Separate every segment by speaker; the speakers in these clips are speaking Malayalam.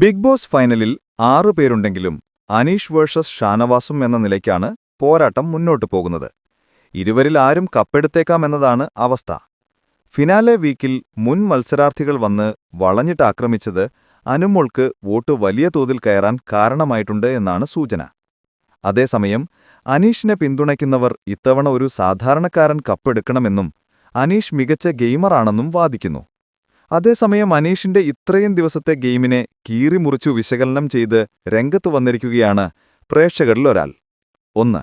Speaker 1: ബിഗ് ബോസ് ഫൈനലിൽ ആറു പേരുണ്ടെങ്കിലും അനീഷ് വേഴ്സസ് ഷാനവാസും എന്ന നിലയ്ക്കാണ് പോരാട്ടം മുന്നോട്ടു പോകുന്നത്. ഇരുവരിൽ ആരും കപ്പെടുത്തേക്കാമെന്നതാണ് അവസ്ഥ. ഫിനാലെ വീക്കിൽ മുൻ മത്സരാർത്ഥികൾ വന്ന് വളഞ്ഞിട്ട് ആക്രമിച്ചത് അനുമോൾക്ക് വോട്ട് വലിയ തോതിൽ കയറാൻ കാരണമായിട്ടുണ്ട് എന്നാണ് സൂചന. അതേസമയം അനീഷിനെ പിന്തുണയ്ക്കുന്നവർ ഇത്തവണ ഒരു സാധാരണക്കാരൻ കപ്പെടുക്കണമെന്നും അനീഷ് മികച്ച ഗെയിമറാണെന്നും വാദിക്കുന്നു. അതേസമയം അനീഷിന്റെ ഇത്രയും ദിവസത്തെ ഗെയിമിനെ കീറിമുറിച്ചു വിശകലനം ചെയ്ത് രംഗത്തു വന്നിരിക്കുകയാണ് പ്രേക്ഷകരിലൊരാൾ ഒന്ന്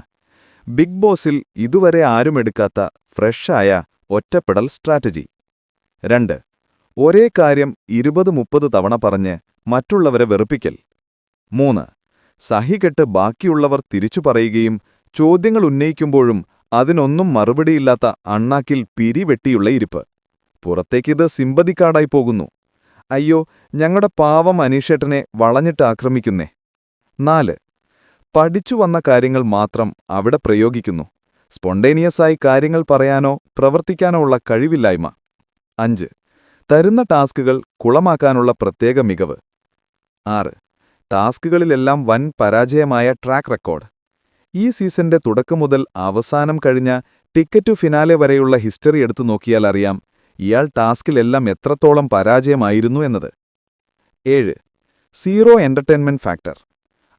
Speaker 1: ബിഗ് ബോസിൽ ഇതുവരെ ആരും എടുക്കാത്ത ഫ്രഷായ ഒറ്റപ്പെടൽ സ്ട്രാറ്റജി. രണ്ട് ഒരേ കാര്യം ഇരുപത് മുപ്പത് തവണ പറഞ്ഞ് മറ്റുള്ളവരെ വെറുപ്പിക്കൽ. മൂന്ന് സഹികെട്ട് ബാക്കിയുള്ളവർ തിരിച്ചു പറയുകയും ചോദ്യങ്ങൾ ഉന്നയിക്കുമ്പോഴും അതിനൊന്നും മറുപടിയില്ലാത്ത അണ്ണാക്കിൽ പിരിവെട്ടിയുള്ള ഇരിപ്പ്. പുറത്തേക്കിത് സിമ്പതിക്കാടായി പോകുന്നു. അയ്യോ ഞങ്ങളുടെ പാവം അനീഷേട്ടനെ വളഞ്ഞിട്ട് ആക്രമിക്കുന്നേ. നാല് പഠിച്ചു വന്ന കാര്യങ്ങൾ മാത്രം അവിടെ പ്രയോഗിക്കുന്നു. സ്പോണ്ടേനിയസായി കാര്യങ്ങൾ പറയാനോ പ്രവർത്തിക്കാനോ ഉള്ള കഴിവില്ലായ്മ. അഞ്ച് തരുന്ന ടാസ്കുകൾ കുളമാക്കാനുള്ള പ്രത്യേക മികവ്. ആറ് ടാസ്കുകളിലെല്ലാം വൻ പരാജയമായ ട്രാക്ക് റെക്കോർഡ്. ഈ സീസന്റെ തുടക്കം മുതൽ അവസാനം കഴിഞ്ഞ ടിക്കറ്റ് ഫിനാലെ വരെയുള്ള ഹിസ്റ്ററി എടുത്തു നോക്കിയാൽ അറിയാം ഇയാൾ ടാസ്കിലെല്ലാം എത്രത്തോളം പരാജയമായിരുന്നു എന്നത്. ഏഴ്. Zero entertainment factor.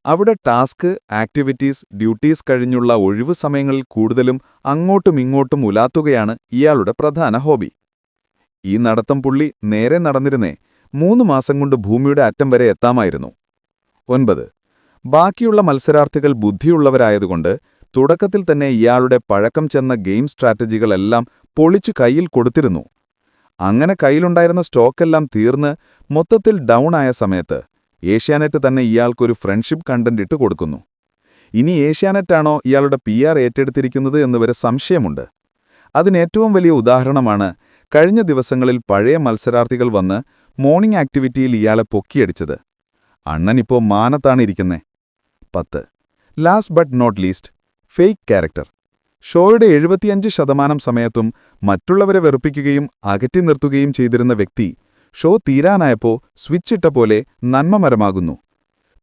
Speaker 1: അവിടെ ടാസ്ക് ആക്ടിവിറ്റീസ് ഡ്യൂട്ടീസ് കഴിഞ്ഞുള്ള ഒഴിവു സമയങ്ങളിൽ കൂടുതലും അങ്ങോട്ടും ഇങ്ങോട്ടും ഉലാത്തുകയാണ് ഇയാളുടെ പ്രധാന ഹോബി. ഈ നടത്തം പുള്ളി നേരെ നടന്നിരുന്നേ മൂന്ന് മാസം കൊണ്ട് ഭൂമിയുടെ അറ്റം വരെ എത്താമായിരുന്നു. ഒൻപത്. ബാക്കിയുള്ള മത്സരാർത്ഥികൾ ബുദ്ധിയുള്ളവരായതുകൊണ്ട് തുടക്കത്തിൽ തന്നെ ഇയാളുടെ പഴക്കം ചെന്ന ഗെയിം സ്ട്രാറ്റജികളെല്ലാം പൊളിച്ചു കയ്യിൽ കൊടുത്തിരുന്നു. അങ്ങനെ കയ്യിലുണ്ടായിരുന്ന സ്റ്റോക്കെല്ലാം തീർന്ന് മൊത്തത്തിൽ ഡൗൺ ആയ സമയത്ത് ഏഷ്യാനെറ്റ് തന്നെ ഇയാൾക്കൊരു ഫ്രണ്ട്ഷിപ്പ് കണ്ടന്റ് ഇട്ട് കൊടുക്കുന്നു. ഇനി ഏഷ്യാനെറ്റാണോ ഇയാളുടെ പി ആർ ഏറ്റെടുത്തിരിക്കുന്നത് എന്നുവരെ സംശയമുണ്ട്. അതിനേറ്റവും വലിയ ഉദാഹരണമാണ് കഴിഞ്ഞ ദിവസങ്ങളിൽ പഴയ മത്സരാർത്ഥികൾ വന്ന് മോർണിംഗ് ആക്ടിവിറ്റിയിൽ ഇയാളെ പൊക്കിയടിച്ചത്. അണ്ണനിപ്പോ മാനത്താണ് ഇരിക്കുന്നേ. പത്ത്. Last but not least fake character. ഷോയുടെ എഴുപത്തിയഞ്ച് ശതമാനം സമയത്തും മറ്റുള്ളവരെ വെറുപ്പിക്കുകയും അകറ്റി നിർത്തുകയും ചെയ്തിരുന്ന വ്യക്തി ഷോ തീരാനായപ്പോ സ്വിച്ചിട്ട പോലെ നന്മമരമാകുന്നു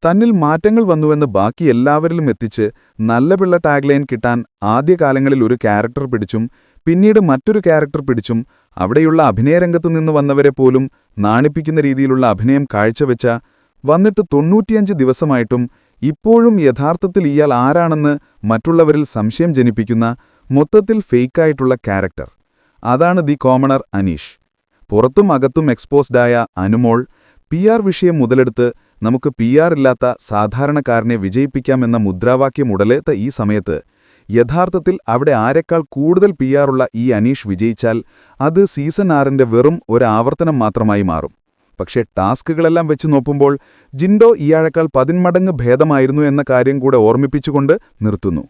Speaker 1: തന്നിൽ മാറ്റങ്ങൾ വന്നുവെന്ന് ബാക്കി എല്ലാവരിലും എത്തിച്ച് നല്ല പിള്ള ടാഗ്ലൈൻ കിട്ടാൻ ആദ്യകാലങ്ങളിൽ ഒരു ക്യാരക്ടർ പിടിച്ചും പിന്നീട് മറ്റൊരു ക്യാരക്ടർ പിടിച്ചും അവിടെയുള്ള അഭിനയരംഗത്തു നിന്ന് വന്നവരെ പോലും നാണിപ്പിക്കുന്ന രീതിയിലുള്ള അഭിനയം കാഴ്ചവെച്ച വന്നിട്ട് തൊണ്ണൂറ്റിയഞ്ച് ദിവസമായിട്ടും ഇപ്പോഴും യഥാർത്ഥത്തിൽ ഇയാൾ ആരാണെന്ന് മറ്റുള്ളവരിൽ സംശയം ജനിപ്പിക്കുന്ന മൊത്തത്തിൽ ഫേക്കായിട്ടുള്ള ക്യാരക്ടർ അതാണ് ദി കോമണർ അനീഷ്. പുറത്തും അകത്തും എക്സ്പോസ്ഡായ അനുമോൾ പി വിഷയം മുതലെടുത്ത് നമുക്ക് പി ഇല്ലാത്ത സാധാരണക്കാരനെ വിജയിപ്പിക്കാമെന്ന മുദ്രാവാക്യം ഉടലേത്ത ഈ സമയത്ത് യഥാർത്ഥത്തിൽ അവിടെ ആരെക്കാൾ കൂടുതൽ പി ഉള്ള ഈ അനീഷ് വിജയിച്ചാൽ അത് സീസൺ ആറിന്റെ വെറും ഒരാവർത്തനം മാത്രമായി മാറും. പക്ഷേ ടാസ്കുകളെല്ലാം വെച്ച് നോക്കുമ്പോൾ ജിൻഡോ ഇയാഴേക്കാൾ പതിന്മടങ്ങ് ഭേദമായിരുന്നു എന്ന കാര്യം കൂടെ ഓർമ്മിപ്പിച്ചുകൊണ്ട് നിർത്തുന്നു.